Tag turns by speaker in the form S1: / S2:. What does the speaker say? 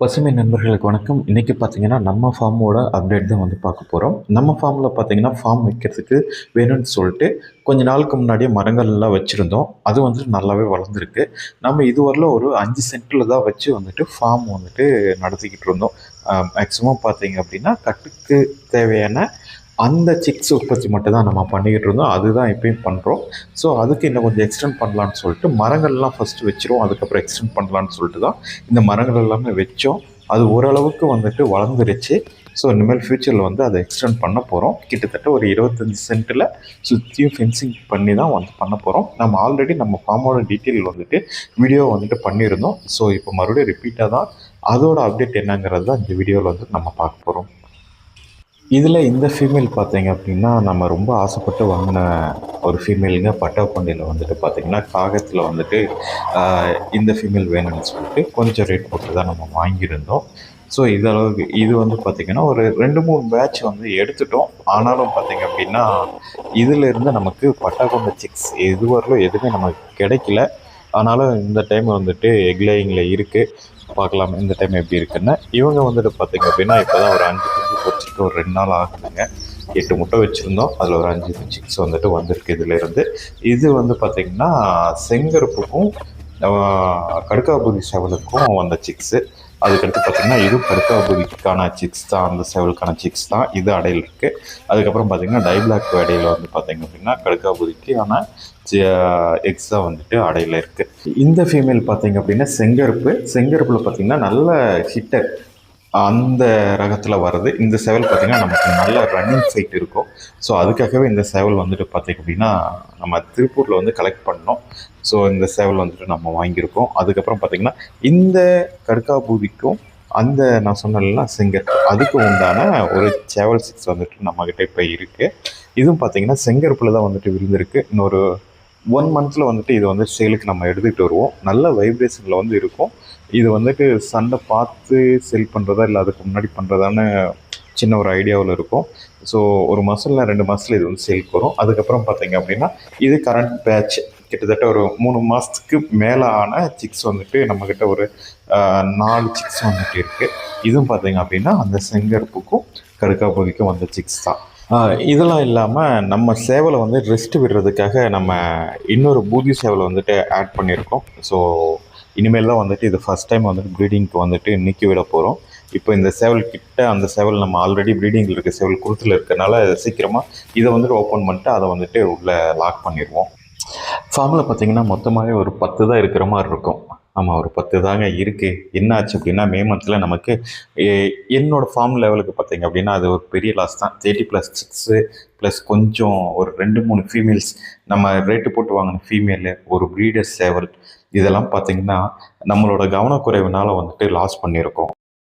S1: பசுமை நண்பர்களுக்கு வணக்கம். இன்றைக்கி பார்த்தீங்கன்னா நம்ம ஃபார்மோட அப்டேட் தான் வந்து பார்க்க போகிறோம் நம்ம ஃபார்மில் பார்த்தீங்கன்னா ஃபார்ம் வைக்கிறதுக்கு வேணும்னு சொல்லிட்டு கொஞ்ச நாளுக்கு முன்னாடியே மரங்கள் எல்லாம் வச்சுருந்தோம். அது வந்துட்டு நல்லாவே வளர்ந்துருக்கு. நம்ம இதுவரையிலும் ஒரு அஞ்சு சென்டில் தான் வச்சு வந்துட்டு ஃபார்ம் வந்துட்டு நடத்திக்கிட்டு இருந்தோம். மேக்ஸிமம் பார்த்தீங்க அப்படின்னா கட்டுக்கு தேவையான அந்த சிக்ஸ் உற்பத்தி மட்டும் தான் நம்ம பண்ணிக்கிட்டு இருந்தோம். அதுதான் இப்பயும் பண்ணுறோம் ஸோ அதுக்கு இன்னும் கொஞ்சம் எக்ஸ்டெண்ட் பண்ணலான்னு சொல்லிட்டு மரங்கள்லாம் ஃபஸ்ட்டு வச்சிருவோம். அதுக்கப்புறம் எக்ஸ்டெண்ட் பண்ணலான்னு சொல்லிட்டு தான் இந்த மரங்கள் எல்லாமே வச்சோம். அது ஓரளவுக்கு வந்துட்டு வளர்ந்துருச்சு. ஸோ இனிமேல் ஃப்யூச்சரில் வந்து அதை எக்ஸ்டெண்ட் பண்ண போகிறோம் கிட்டத்தட்ட ஒரு இருபத்தஞ்சி சென்ட்டில் சுற்றியும் ஃபென்சிங் பண்ணி தான் வந்து பண்ண போகிறோம் நம்ம ஆல்ரெடி நம்ம ஃபார்மோட டீட்டெயில் வந்துட்டு வீடியோ வந்துட்டு பண்ணியிருந்தோம். ஸோ இப்போ மறுபடியும் ரிப்பீட்டாக தான். அதோட அப்டேட் என்னங்கிறது தான் இந்த வீடியோவில் வந்து நம்ம பார்க்க போகிறோம் இதில் இந்த ஃபீமேல் பார்த்தீங்க அப்படின்னா நம்ம ரொம்ப ஆசைப்பட்டு வாங்கின ஒரு ஃபீமேலுங்க பட்டாப்பண்டியில் வந்துட்டு பார்த்திங்கன்னா காகத்தில் வந்துட்டு இந்த ஃபீமேல் வேணும்னு சொல்லிட்டு கொஞ்சம் ரேட் போட்டு தான் நம்ம வாங்கியிருந்தோம். ஸோ இதளவுக்கு இது வந்து பார்த்திங்கன்னா ஒரு ரெண்டு மூணு பேட்ச் வந்து எடுத்துட்டோம். ஆனாலும் பார்த்திங்க அப்படின்னா இதிலிருந்து நமக்கு பட்டாக்கொண்ட சிக்ஸ் இதுவரையிலும் எதுவுமே நமக்கு கிடைக்கல. ஆனாலும் இந்த டைம் வந்துட்டு எக்லேயிங்கில் இருக்குது பார்க்கலாம் இந்த டைம் எப்படி இருக்குன்னு. இவங்க வந்துட்டு பார்த்தீங்க அப்படின்னா இப்போ தான் ஒரு அஞ்சு குஞ்சு பொறிச்சிட்டு ஒரு ரெண்டு நாள் ஆகுதுங்க. எட்டு முட்டை வச்சுருந்தோம். அதில் ஒரு அஞ்சு சிக்ஸ் வந்துட்டு வந்திருக்கு இதுலேருந்து. இது வந்து பார்த்திங்கன்னா செங்கருப்புக்கும் கடுக்காபுரி செவலுக்கும் வந்த சிக்ஸு அதுக்கடுத்து பார்த்திங்கன்னா இது கடுக்காபுதிக்கான சிக்ஸ் தான் அந்த செவலுக்கான சிக்ஸ் தான் இது அடையில் இருக்குது அதுக்கப்புறம் பார்த்திங்கன்னா டைபிளாக் அடையில் வந்து பார்த்திங்க அப்படின்னா கடுக்காபுதிக்கான எக்ஸா வந்துட்டு அடையில் இருக்குது இந்த ஃபீமேல் பார்த்தீங்க அப்படின்னா செங்கருப்பு. செங்கருப்பில் பார்த்திங்கன்னா நல்ல ஹிட்டர் அந்த ரகத்தில் வர்றது. இந்த சேவல் பார்த்திங்கன்னா நமக்கு நல்ல ரன்னிங் ஃபைட் இருக்கும். ஸோ அதுக்காகவே இந்த சேவல் வந்துட்டு பார்த்திங்க அப்படின்னா நம்ம திருப்பூரில் வந்து கலெக்ட் பண்ணோம். ஸோ இந்த சேவல் வந்துட்டு நம்ம வாங்கியிருக்கோம். அதுக்கப்புறம் பார்த்திங்கன்னா இந்த கடுக்காபூதிக்கும் அந்த நான் சொன்னேன்ல செங்கற். அதுக்கு உண்டான ஒரு சேவல் சிக்ஸ் வந்துட்டு நம்மக்கிட்ட இப்போ இருக்குது இதுவும் பார்த்திங்கன்னா செங்கற்பில் தான் வந்துட்டு விழுந்திருக்கு. இன்னொரு ஒன் மந்த்தில் வந்துட்டு இது வந்து சேலுக்கு நம்ம எடுத்துகிட்டு வருவோம். நல்ல வைப்ரேஷனில் வந்து இருக்கும். இது வந்துட்டு சண்டை பார்த்து செல் பண்ணுறதா இல்லை அதுக்கு முன்னாடி பண்ணுறதான்னு சின்ன ஒரு ஐடியாவில் இருக்கும். ஸோ ஒரு மாதத்தில் ரெண்டு மாதத்தில் இது வந்து சேலுக்கு வரும். அதுக்கப்புறம் பார்த்தீங்க அப்படின்னா இது கரண்ட் பேட்ச் கிட்டத்தட்ட ஒரு மூணு மாதத்துக்கு மேலே ஆன சிக்ஸ் வந்துட்டு நம்மக்கிட்ட ஒரு நாலு சிக்ஸ் வந்துட்டு இருக்குது இதுவும் பார்த்தீங்க அப்படின்னா அந்த செங்கருப்புக்கும் கடுக்காப்பகுதிக்கும் வந்த சிக்ஸ் தான். இதெல்லாம் இல்லாமல் நம்ம சேவலை வந்து ரெஸ்ட் விடுறதுக்காக நம்ம இன்னொரு பூதி சேவலை வந்துட்டு ஆட் பண்ணியிருக்கோம். ஸோ இனிமேல் தான் வந்துட்டு இது ஃபஸ்ட் டைம் வந்துட்டு ப்ரீடிங்க்கு வந்துட்டு நிற்க விட போகிறோம் இப்போ இந்த சேவல் கிட்ட அந்த சேவல் நம்ம ஆல்ரெடி ப்ரீடிங்கில் இருக்க சேவல் குருத்தில் இருக்கறனால சீக்கிரமாக இதை வந்துட்டு ஓப்பன் பண்ணிட்டு அதை வந்துட்டு உள்ளே லாக் பண்ணிடுவோம் ஃபார்மில் பார்த்தீங்கன்னா மொத்தமாகவே ஒரு பத்து தான் இருக்கிற மாதிரி இருக்கும். ஆமாம் ஒரு பத்து தாங்க இருக்குது என்னாச்சு அப்படின்னா மே மந்தில் நமக்கு என்னோடய ஃபார்ம் லெவலுக்கு பார்த்தீங்க அப்படின்னா அது ஒரு பெரிய லாஸ் தான். தேர்ட்டி ப்ளஸ் சிக்ஸு ப்ளஸ் கொஞ்சம் ஒரு ரெண்டு மூணு ஃபீமேல்ஸ் நம்ம ரேட்டு போட்டு வாங்கின ஃபீமேலு ஒரு ப்ரீடர் சேவல் இதெல்லாம் பார்த்தீங்கன்னா நம்மளோட கவனக்குறைவுனால் வந்துட்டு லாஸ் பண்ணியிருக்கோம்.